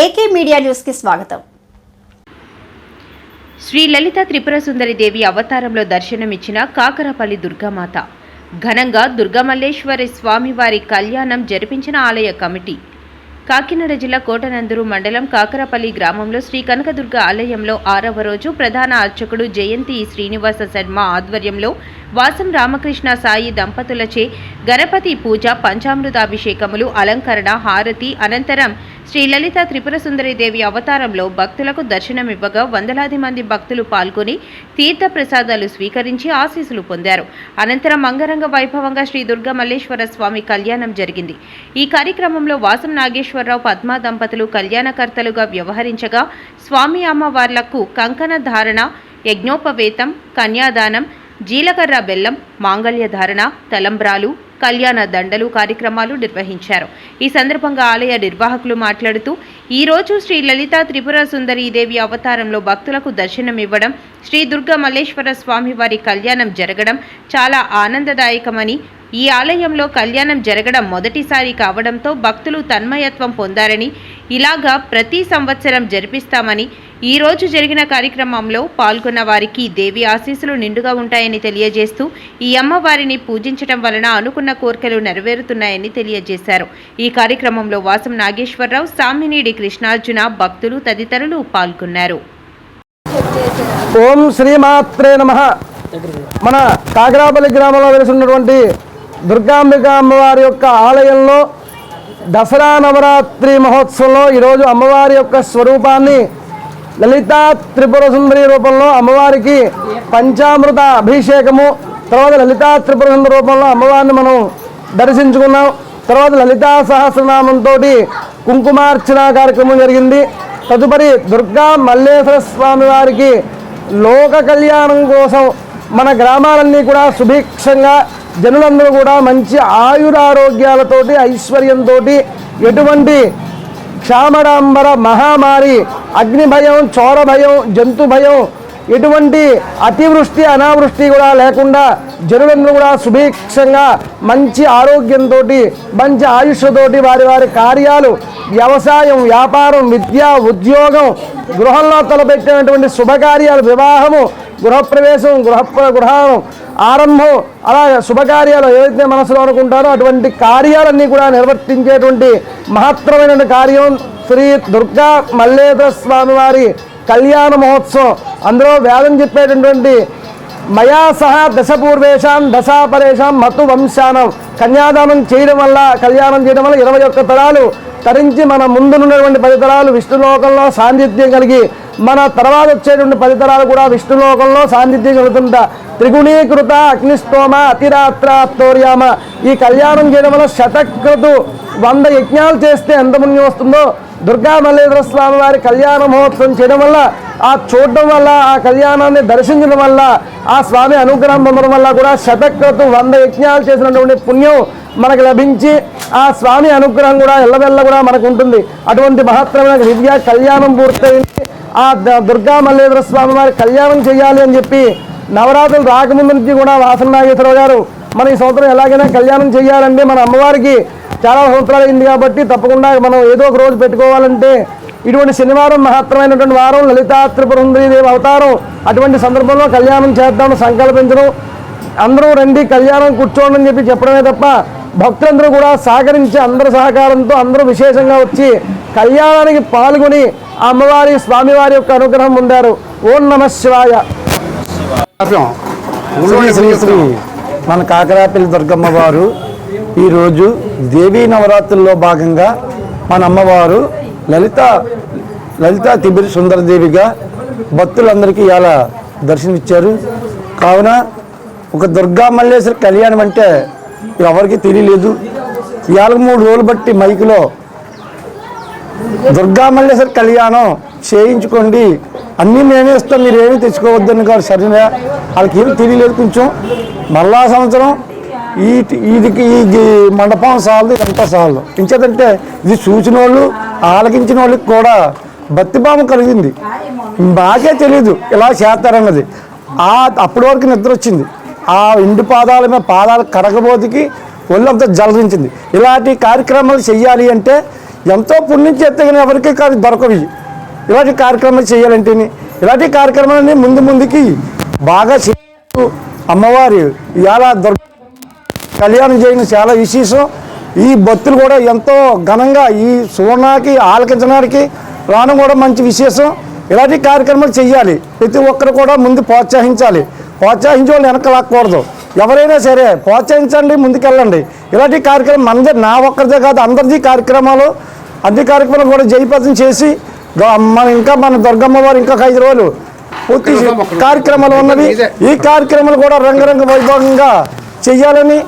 AK media న్యూస్కి స్వాగతం. శ్రీ లలిత త్రిపుర సుందరి దేవి అవతారంలో దర్శనమిచ్చిన కాకరపల్లి దుర్గామాత. ఘనంగా దుర్గమల్లేశ్వరి స్వామివారి కళ్యాణం జరిపించిన ఆలయ కమిటీ. కాకినాడ జిల్లా కోటనందూరు మండలం కాకరపల్లి గ్రామంలో శ్రీ కనకదుర్గ ఆలయంలో ఆరవ రోజు ప్రధాన అర్చకుడు జయంతి శ్రీనివాస శర్మ ఆధ్వర్యంలో వాసం రామకృష్ణ సాయి దంపతులచే గణపతి పూజ పంచామృతాభిషేకములు అలంకరణ హారతి అనంతరం శ్రీ లలిత త్రిపుర సుందరి దేవి అవతారంలో భక్తులకు దర్శనమివ్వగా వందలాది మంది భక్తులు పాల్గొని తీర్థ ప్రసాదాలు స్వీకరించి ఆశీస్సులు పొందారు. అనంతరం అంగరంగ వైభవంగా శ్రీ దుర్గా మల్లేశ్వర స్వామి కళ్యాణం జరిగింది. ఈ కార్యక్రమంలో వాసం నాగేశ్వరరావు పద్మా దంపతులు కళ్యాణకర్తలుగా వ్యవహరించగా స్వామి అమ్మవార్లకు కంకణ ధారణ యజ్ఞోపవేతం కన్యాదానం జీలకర్ర బెల్లం మాంగళ్య ధారణ తలంబ్రాలు కళ్యాణ దండలు కార్యక్రమాలు నిర్వహించారు. ఈ సందర్భంగా ఆలయ నిర్వాహకులు మాట్లాడుతూ ఈ రోజు శ్రీ లలిత త్రిపుర సుందరి దేవి అవతారంలో భక్తులకు దర్శనమివ్వడం శ్రీ దుర్గా మల్లేశ్వర స్వామి వారి కళ్యాణం జరగడం చాలా ఆనందదాయకమని ఈ ఆలయంలో కళ్యాణం జరగడం మొదటిసారి కావడంతో భక్తులు తన్మయత్వం పొందారని ఇలాగా ప్రతి సంవత్సరం జరిపిస్తామని ఈ రోజు జరిగిన కార్యక్రమంలో పాల్గొన్న వారికి దేవి ఆశీస్సులు నిండుగా ఉంటాయని తెలియజేస్తూ ఈ అమ్మవారిని పూజించడం వలన అనుకున్న కోరికలు నెరవేరుతున్నాయని తెలియజేశారు. ఈ కార్యక్రమంలో వాసం నాగేశ్వరరావు సామినేడి కృష్ణార్జున భక్తులు తదితరులు పాల్గొన్నారు. ఓం శ్రీమాత్రే నమ. మన కాకరాపల్లి గ్రామంలో వెలిసి ఉన్నటువంటి దుర్గాంబిక అమ్మవారి యొక్క ఆలయంలో దసరా నవరాత్రి మహోత్సవంలో ఈరోజు అమ్మవారి యొక్క స్వరూపాన్ని లలితా త్రిపుర సుందరి రూపంలో అమ్మవారికి పంచామృత అభిషేకము తర్వాత లలితా త్రిపుర సుందరి రూపంలో అమ్మవారిని మనం దర్శించుకున్నాం. తర్వాత లలితా సహస్రనామంతో కుంకుమార్చన కార్యక్రమం జరిగింది. తదుపరి దుర్గా మల్లేశ్వర స్వామి వారికి లోక కళ్యాణం కోసం మన గ్రామాలన్నీ కూడా సుభిక్షంగా జనులందరూ కూడా మంచి ఆయురారోగ్యాలతోటి ఐశ్వర్యంతో ఎటువంటి క్షామడాంబర మహామారి అగ్ని భయం చోర భయం జంతు భయం ఎటువంటి అతివృష్టి అనావృష్టి కూడా లేకుండా జనులందరూ కూడా సుభిక్షంగా మంచి ఆరోగ్యంతో మంచి ఆయుష్తోటి వారి వారి కార్యాలు వ్యవసాయం వ్యాపారం విద్య ఉద్యోగం గృహంలో తలపెట్టినటువంటి శుభకార్యాలు వివాహము గృహప్రవేశం గృహ గృహం ఆరంభం అలా శుభకార్యాలు ఏవైతే మనసులో అనుకుంటారో అటువంటి కార్యాలన్నీ కూడా నిర్వర్తించేటువంటి మహత్తరమైన కార్యం శ్రీ దుర్గా మల్లేశ్వర స్వామివారి కళ్యాణ మహోత్సవం. అందులో వేదం చెప్పేటటువంటి మయా సహా దశపూర్వేషాం దశాపరేషాం మతు వంశానం. కన్యాదానం చేయడం వల్ల కళ్యాణం చేయడం వల్ల ఇరవై ఒక్క తరాలు తరించి మన ముందునున్నటువంటి పది తరాలు విష్ణులోకంలో సాన్నిధ్యం కలిగి మన తర్వాత వచ్చేటువంటి పది తరాలు కూడా విష్ణులోకంలో సాన్నిధ్యం కలుగుతుంట. త్రిగుణీకృత అగ్నిస్తోమ అతిరాత్రాప్తోర్యామ. ఈ కళ్యాణం చేయడం వల్ల శతక్రతు వంద యజ్ఞాలు చేస్తే ఎంత పుణ్యం వస్తుందో. దుర్గా మల్లేశ్వర స్వామి వారి కళ్యాణ మహోత్సవం చేయడం వల్ల ఆ చూడడం వల్ల ఆ కళ్యాణాన్ని దర్శించడం వల్ల ఆ స్వామి అనుగ్రహం పొందడం వల్ల కూడా శతక్రతు వంద యజ్ఞాలు చేసినటువంటి పుణ్యం మనకు లభించి ఆ స్వామి అనుగ్రహం కూడా ఎల్లవెల్ల కూడా మనకు ఉంటుంది. అటువంటి మహత్తరమైన దివ్య కళ్యాణం పూర్తయింది. ఆ ద- దుర్గా మల్లేశ్వర స్వామి వారి కళ్యాణం చేయాలి అని చెప్పి నవరాత్రులు రాకముందు నుంచి కూడా వాసన నాగేశ్వరరావు గారు మన ఈ సంవత్సరం ఎలాగైనా కళ్యాణం చేయాలంటే మన అమ్మవారికి చాలా సంవత్సరాలు అయింది కాబట్టి తప్పకుండా మనం ఏదో ఒక రోజు పెట్టుకోవాలంటే ఇటువంటి శనివారం మహత్తరమైనటువంటి వారం లలితా త్రిపురంద్రీదేవి అవతారం అటువంటి సందర్భంలో కళ్యాణం చేద్దామని సంకల్పించడం. అందరూ రండి కళ్యాణం కూర్చోండి అని చెప్పి చెప్పడమే తప్ప భక్తులందరూ కూడా సహకరించి అందరి సహకారంతో అందరూ విశేషంగా వచ్చి కళ్యాణానికి పాల్గొని ఆ అమ్మవారి స్వామివారి యొక్క అనుగ్రహం పొందారు. ఓం నమ శివాయ. మన కాకరాపల్లి దుర్గమ్మ వారు ఈరోజు దేవీ నవరాత్రుల్లో భాగంగా మన అమ్మవారు లలిత లలిత తిబిరి సుందరదేవిగా భక్తులందరికీ ఇలా దర్శనమిచ్చారు. కావున ఒక దుర్గా మల్లేశ్వర కళ్యాణం అంటే ఎవరికి తెలియలేదు. ఇవాళ మూడు రోజులు బట్టి మైకులో దుర్గా మల్లేశ్వర కళ్యాణం చేయించుకోండి. అన్నీ మేమే ఇస్తాం మీరు ఏమీ తెచ్చుకోవద్దని కాదు సరేనా వాళ్ళకి ఏమి తెలియలేదు కొంచెం. మళ్ళా సంవత్సరం ఈ ఇది ఈ మండపం సాలదు ఇదంతా సాలదు. ఇంచేదంటే ఇది చూసిన వాళ్ళు ఆలకించిన వాళ్ళకి కూడా భక్తిభావం కలిగింది. మాకే తెలియదు ఇలా చేస్తారన్నది. ఆ అప్పటి వరకు నిద్ర వచ్చింది. ఆ ఇంటి పాదాల మీద పాదాలు కడగబోతికి ఒళ్ళంతా జలరించింది. ఇలాంటి కార్యక్రమాలు చేయాలి అంటే ఎంతో పుణ్యం చేస్తే కానీ ఎవరికి కాదు దొరకవి. ఇలాంటి కార్యక్రమాలు చేయాలంటే ఇలాంటి కార్యక్రమాలని ముందు ముందుకి బాగా చేస్తూ అమ్మవారి ఇలా దొరక కళ్యాణం చేయడం చాలా విశేషం. ఈ భక్తులు కూడా ఎంతో ఘనంగా ఈ సువర్ణకి ఆలకించడానికి రావడం కూడా మంచి విశేషం. ఇలాంటి కార్యక్రమాలు చేయాలి ప్రతి ఒక్కరు కూడా ముందు ప్రోత్సహించాలి. ప్రోత్సహించే వాళ్ళు వెనక లాక్కూడదు ఎవరైనా సరే ప్రోత్సహించండి ముందుకెళ్ళండి. ఇలాంటి కార్యక్రమం అందరి నా ఒక్కరిదే కాదు అందరిది కార్యక్రమాలు. అన్ని కార్యక్రమాలు కూడా జయప్రదం చేసి మన ఇంకా మన దుర్గమ్మ వారు ఇంకా ఐదు రోజులు పూర్తి కార్యక్రమాలు ఉన్నవి. ఈ కార్యక్రమాలు కూడా రంగరంగ వైభవంగా చెయ్యాలని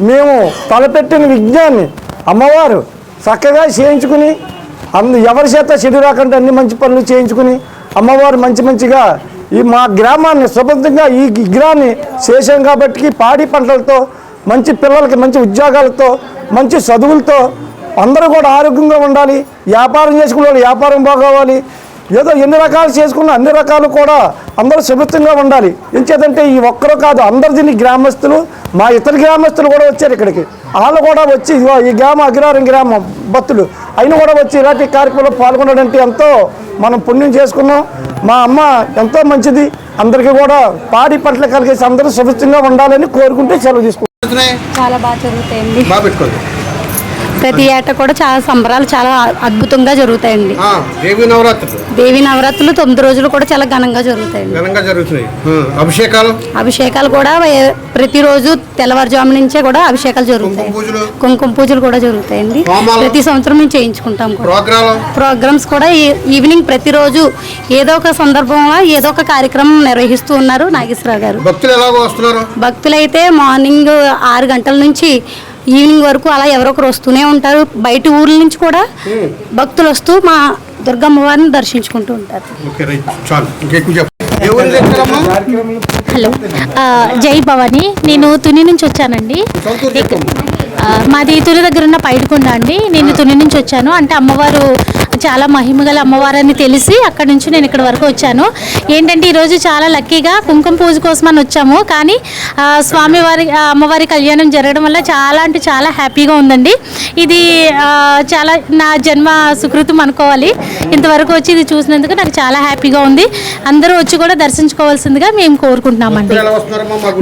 మేము తలపెట్టిన విజ్ఞాన్ని అమ్మవారు చక్కగా చేయించుకుని అందు ఎవరి చేత చెడు రాకుండా అన్ని మంచి పనులు చేయించుకుని అమ్మవారు మంచి మంచిగా ఈ మా గ్రామాన్ని సుభద్రంగా ఈ విగ్రహాన్ని చేసాం కాబట్టి పాడి పంటలతో మంచి పిల్లలకి మంచి ఉద్యోగాలతో మంచి చదువులతో అందరూ కూడా ఆరోగ్యంగా ఉండాలి వ్యాపారం చేసుకునే వాళ్ళు వ్యాపారం బాగోవాలి ఏదో ఎన్ని రకాలు చేసుకున్న అన్ని రకాలు కూడా అందరూ సుభితంగా ఉండాలి. ఎంచేదంటే ఈ ఒక్కరు కాదు అందరు దీన్ని గ్రామస్తులు మా ఇతర గ్రామస్తులు కూడా వచ్చారు ఇక్కడికి. వాళ్ళు కూడా వచ్చి ఈ గ్రామ అగ్రహారం గ్రామం భక్తులు. అయిన కూడా వచ్చి ఇలాంటి కార్యక్రమంలో పాల్గొనడంటే ఎంతో మనం పుణ్యం చేసుకున్నాం. మా అమ్మ ఎంతో మంచిది. అందరికీ కూడా పాడి పంటలు కలిగేసి అందరూ సుభితంగా ఉండాలని కోరుకుంటే సెలవు తీసుకుంటాం చాలా బాగా జరుగుతాయండి. ప్రతి ఏటా కూడా చాలా సంబరాలు చాలా అద్భుతంగా జరుగుతాయండి. దేవి నవరాత్రులు. దేవి నవరాత్రులు తొమ్మిది రోజులు కూడా చాలా ఘనంగా జరుగుతాయండి. ఘనంగా జరుగుతున్నాయి. అభిషేకాలు? అభిషేకాలు కూడా ప్రతిరోజు తెల్లవారుజాము నుంచే కూడా అభిషేకాలు జరుగుతాయి. కుంకుమ పూజలు? కూడా జరుగుతాయండి? ప్రతి సంవత్సరం మేము చేయించుకుంటాం ప్రోగ్రామ్స్ కూడా ఈవినింగ్ ప్రతిరోజు ఏదో ఒక సందర్భంలో ఏదో ఒక కార్యక్రమం నిర్వహిస్తూ ఉన్నారు నాగేశ్వరరావు గారు. భక్తులు ఎలాగో వస్తున్నారు? భక్తులైతే మార్నింగ్ ఆరు గంటల నుంచి ఈవినింగ్ వరకు అలా ఎవరో ఒకరు వస్తూనే ఉంటారు. బయట ఊర్ల నుంచి కూడా భక్తులు వస్తూ మా దుర్గమ్మ వారిని దర్శించుకుంటూ ఉంటారు. Okay right. చాలు. ఇంకెక్కువ చెప్పు. ఎవరు దగ్గరమ్మా హలో. జై భవాని. నేను తుని నుంచి వచ్చానండి. మాది తుని దగ్గర ఉన్న పైడికొండ అండి. నేను తుని నుంచి వచ్చాను. అంటే అమ్మవారు చాలా మహిమగల అమ్మవారని తెలిసి అక్కడ నుంచి నేను ఇక్కడ వరకు వచ్చాను. ఏంటంటే ఈరోజు చాలా లక్కీగా కుంకుమ పూజ కోసం అని వచ్చాము. కానీ స్వామివారి అమ్మవారి కళ్యాణం జరగడం వల్ల చాలా అంటే చాలా హ్యాపీగా ఉందండి. ఇది చాలా నా జన్మ సుకృతం అనుకోవాలి. ఇంతవరకు వచ్చి ఇది చూసినందుకు నాకు చాలా హ్యాపీగా ఉంది. అందరూ వచ్చి కూడా దర్శించుకోవాల్సిందిగా మేము కోరుకుంటున్నామండి?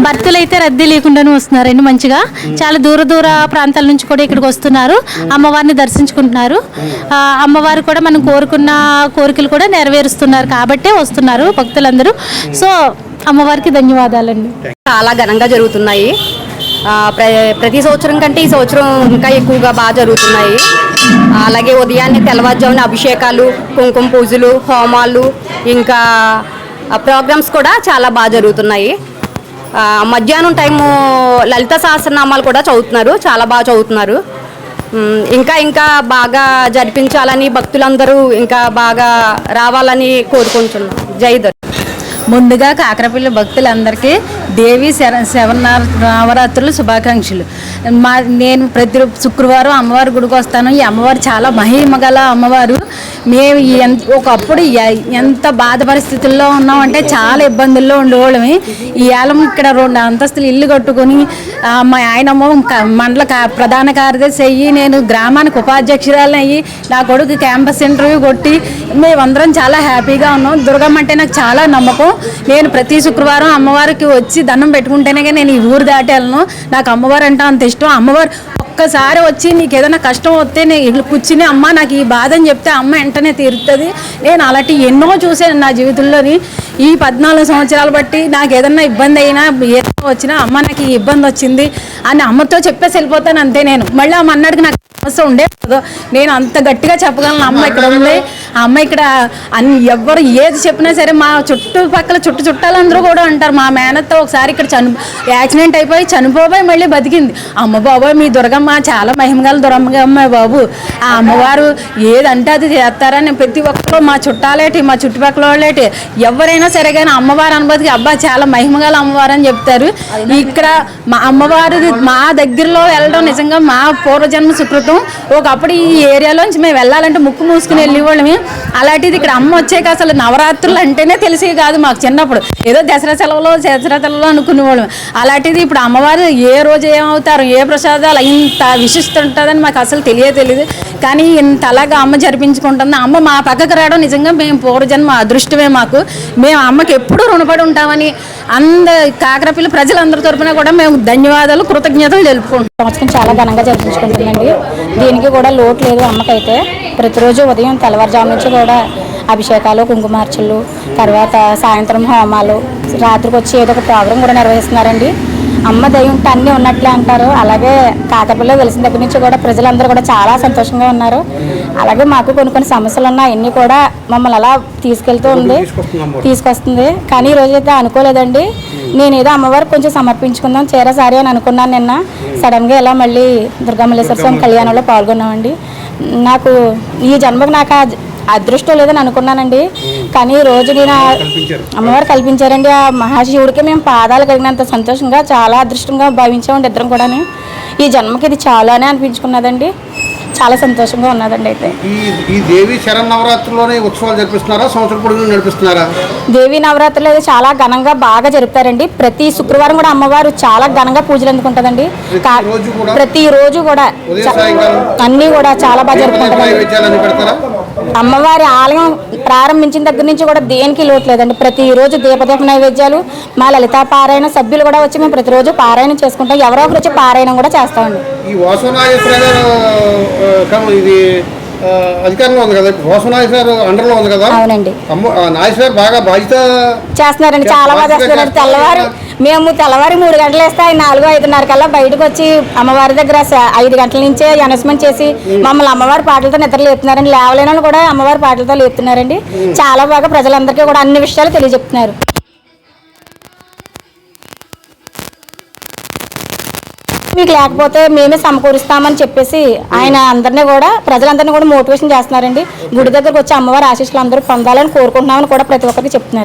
భక్తులు అయితే రద్దీ లేకుండానే వస్తున్నారండి మంచిగా. చాలా దూర దూర ప్రాంతాల నుంచి కూడా ఇక్కడికి వస్తున్నారు. అమ్మవారిని దర్శించుకుంటున్నారు. అమ్మవారు కూడా మనం కోరుకున్న కోరికలు కూడా నెరవేరుస్తున్నారు కాబట్టే వస్తున్నారు భక్తులందరూ. సో అమ్మవారికి ధన్యవాదాలండి. చాలా ఘనంగా జరుగుతున్నాయి. ప్ర- ప్రతి సంవత్సరం కంటే ఈ సంవత్సరం ఇంకా ఎక్కువగా బాగా జరుగుతున్నాయి. అలాగే ఉదయాన్నే తెల్లవారుజామున అభిషేకాలు కుంకుమ పూజలు హోమాలు ఇంకా ప్రోగ్రామ్స్ కూడా చాలా బాగా జరుగుతున్నాయి. మధ్యాహ్నం టైము లలిత సహస్రనామాలు కూడా చదువుతున్నారు చాలా బాగా చదువుతున్నారు. ఇంకా ఇంకా బాగా జరిపించాలని భక్తులందరూ ఇంకా బాగా రావాలని కోరుకుంటున్నాం. జై ముందుగా కాకరపల్లి భక్తులందరికీ దేవి శర శవన నవరాత్రులు శుభాకాంక్షలు. మా నేను ప్రతి శుక్రవారం అమ్మవారి గుడికి వస్తాను. ఈ అమ్మవారు చాలా మహిమగల అమ్మవారు. మేము ఎంత ఒకప్పుడు ఎ- ఎంత బాధ పరిస్థితుల్లో ఉన్నామంటే చాలా ఇబ్బందుల్లో ఉండేవాళ్ళమి. ఈ ఏలం ఇక్కడ రెండు అంతస్తులు ఇల్లు కట్టుకొని మా ఆయనమ్మ మండల ప్రధాన కార్యదర్శి అయ్యి నేను గ్రామానికి ఉపాధ్యక్షురాలు అయ్యి నా కొడుకు క్యాంపస్ ఇంటర్వ్యూ కొట్టి మేమందరం చాలా హ్యాపీగా ఉన్నాం. దుర్గమ్మ అంటే నాకు చాలా నమ్మకం. నేను ప్రతి శుక్రవారం అమ్మవారికి వచ్చి దండం పెట్టుకుంటేనే నేను ఈ ఊరు దాటేళ్ళను నాకు అమ్మవారు అంటే అంత ఇష్టం. అమ్మవారు ఒక్కసారి వచ్చి నీకు ఏదైనా కష్టం వస్తే నేను కూర్చుని అమ్మ నాకు ఈ బాధ అని చెప్తే అమ్మ వెంటనే తీరుతుంది. నేను అలాంటి ఎన్నో చూశాను నా జీవితంలోని. ఈ పద్నాలుగు సంవత్సరాలు బట్టి నాకు ఏదన్నా ఇబ్బంది అయినా ఏదో వచ్చినా అమ్మ నాకు ఈ ఇబ్బంది వచ్చింది అని అమ్మతో చెప్పేసి వెళ్ళిపోతాను అంతే నేను. మళ్ళీ అమ్మ మన్నాడికి నాకు సమస్య ఉండే నేను అంత గట్టిగా చెప్పగలను. అమ్మ ఇక్కడ ఉంది. ఆ అమ్మ ఇక్కడ అన్ని ఎవ్వరు ఏది చెప్పినా సరే మా చుట్టుపక్కల చుట్టు చుట్టాలందరూ కూడా అంటారు. మా మేనత్త ఒకసారి ఇక్కడ చని యాక్సిడెంట్ అయిపోయి చనిపోబోయి మళ్ళీ బతికింది. అమ్మ బాబోయ్ మీ దుర్గమ్మ చాలా మహిమగల దుర్గమ్మ బాబు. ఆ అమ్మవారు ఏదంటే అది చేస్తారని ప్రతి ఒక్కరు మా చుట్టాలేటి మా చుట్టుపక్కల వాళ్ళేటి ఎవరైనా సరే కానీ అమ్మవారు అనుభూతికి అబ్బా చాలా మహిమగల అమ్మవారు అని చెప్తారు. ఇక్కడ మా అమ్మవారు మా దగ్గరలో వెళ్ళడం నిజంగా మా పూర్వజన్మ సుకృతం. ఒకప్పుడు ఈ ఏరియాలోంచి మేము వెళ్ళాలంటే ముక్కు మూసుకుని వెళ్ళేవాళ్ళమి. అలాంటిది ఇక్కడ అమ్మ వచ్చాక అసలు నవరాత్రులు అంటేనే తెలిసి కాదు మాకు చిన్నప్పుడు. ఏదో దసరా సెలవులో దసరా సెలవులో అనుకునేవాళ్ళం. అలాంటిది ఇప్పుడు అమ్మవారు ఏ రోజు ఏమవుతారు ఏ ప్రసాదాలు ఇంత విశిష్ట ఉంటుందని మాకు అసలు తెలియ తెలియదు కానీ ఇంత అలాగా అమ్మ జరిపించుకుంటుంది. అమ్మ మా పక్కకు రావడం నిజంగా మేము పూర్వజన్మ అదృష్టమే మాకు. మేము అమ్మకి ఎప్పుడూ రుణపడి ఉంటామని అంద కాకరపిల్ల ప్రజలందరి తరపున కూడా మేము ధన్యవాదాలు కృతజ్ఞతలు తెలుపుకుంటాం సంవత్సరం చాలా ఘనంగా జరిపించుకుంటుందండి. దీనికి కూడా లోటు లేదు అమ్మకైతే. ప్రతిరోజు ఉదయం తెల్లవారుజాము నుంచి కూడా అభిషేకాలు కుంకుమార్చనలు తర్వాత సాయంత్రం హోమాలు రాత్రికి వచ్చి ఏదో ఒక ప్రోగ్రాం కూడా నిర్వహిస్తున్నారండి. అమ్మ దయ ఉంటే అన్నీ ఉన్నట్లే అంటారు. అలాగే కాకరపల్లిలో వెలిసిన దగ్గర నుంచి కూడా ప్రజలందరూ కూడా చాలా సంతోషంగా ఉన్నారు. అలాగే మాకు కొన్ని కొన్ని సమస్యలు ఉన్నాయి అన్నీ కూడా మమ్మల్ని అలా తీసుకెళ్తూ ఉంది. తీసుకొస్తుంది కానీ ఈ రోజు అయితే అనుకోలేదండి. నేను ఏదో అమ్మవారికి కొంచెం సమర్పించుకుందాం చీర సారీ అని అనుకున్నాను నిన్న. సడన్గా ఇలా మళ్ళీ దుర్గామల్లేశ్వర స్వామి కళ్యాణంలో పాల్గొన్నామండి. నాకు ఈ జన్మకు నాకు అదృష్టం లేదని అనుకున్నానండి. కానీ రోజు నేను అమ్మవారు కల్పించారండి. ఆ మహాశివుడికి మేము పాదాలు కలిగినంత సంతోషంగా చాలా అదృష్టంగా భావించామండి ఇద్దరం కూడా ఈ జన్మకి ఇది చాలానే అనిపించుకున్నదండి. చాలా సంతోషంగా ఉన్నదండి అయితే. ఈ దేవి శరణ్ నవరాత్రిలోనే ఉత్సవాలు జరిపిస్తున్నారా? సంవత్సరం పొడుగునా నడిపిస్తున్నారా? దేవీ నవరాత్రులు అయితే చాలా ఘనంగా బాగా జరుపుతారండి. ప్రతి శుక్రవారం కూడా అమ్మవారు చాలా ఘనంగా పూజలు అందుకుంటుందండి? ప్రతి రోజు కూడా? అన్నీ కూడా చాలా బాగా పెడతారా? అమ్మవారి ఆలయం ప్రారంభించిన దగ్గర నుంచి కూడా దేనికి లోటు లేదండి ప్రతిరోజు దీపదీప నైవేద్యాలు మా లలితా పారాయణ సభ్యులు కూడా వచ్చి మేము ప్రతిరోజు పారాయణం చేసుకుంటాం. ఎవరో ఒకరు వచ్చి పారాయణం కూడా చేస్తామండి. ఈ ఇది అధికారంలో ఉంది కదా? వాసవనాగేశ్వర అండర్లో ఉంది కదా? అవునండి. నాగేశ్వర బాగా బాధ్యత చేస్తున్నారండి. చాలా బాగా చేస్తున్నారండి. తెల్లవారు మేము తెల్లవారి మూడు గంటలు వేస్తే ఆయన నాలుగు ఐదున్నర కల్లా బయటకు వచ్చి అమ్మవారి దగ్గర ఐదు గంటల నుంచే అనౌన్స్మెంట్ చేసి మమ్మల్ని అమ్మవారి పాటలతో నిద్ర లేపుతున్నారండి లేవలేని వాళ్ళు కూడా అమ్మవారి పాటలతో లేపుతున్నారండి. చాలా బాగా ప్రజలందరికీ కూడా అన్ని విషయాలు తెలియజెప్తున్నారు. మీకు లేకపోతే మేమే సమకూరుస్తామని చెప్పేసి ఆయన అందరినీ కూడా ప్రజలందరినీ కూడా మోటివేషన్ చేస్తున్నారండి. గుడి దగ్గరకు వచ్చి అమ్మవారి ఆశీస్సులు అందరూ పొందాలని కోరుకుంటున్నామని కూడా ప్రతి ఒక్కరికి చెప్తున్నారు